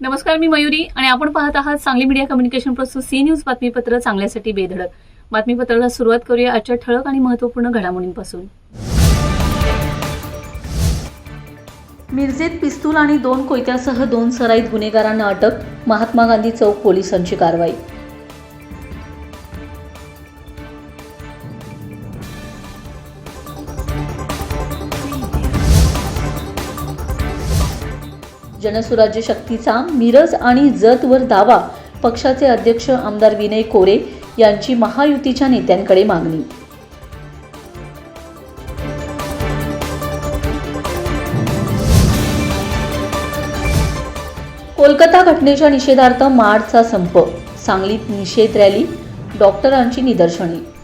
नमस्कार मी मयुरी आणि आपण पाहत आहात सांगली मीडिया कम्युनिकेशन प्रस्तुत सी न्यूज बातमीपत्र चांगल्यासाठी बेधडक. बातमीपत्राला सुरुवात करूया आजच्या ठळक आणि महत्त्वपूर्ण घडामोडींपासून. मिरजेत पिस्तूल आणि दोन कोयत्यासह दोन सराईत गुन्हेगारांना अटक महात्मा गांधी चौक पोलिसांची कारवाई. जनसुराज्य शक्तीचा मिरज आणि जतवर दावा पक्षाचे अध्यक्ष आमदार विनय कोरे यांची महायुतीच्या नेत्यांकडे मागणी. कोलकाता घटनेच्या निषेधार्थ मार्चचा संप सांगलीत निषेध रॅली डॉक्टरांची निदर्शने.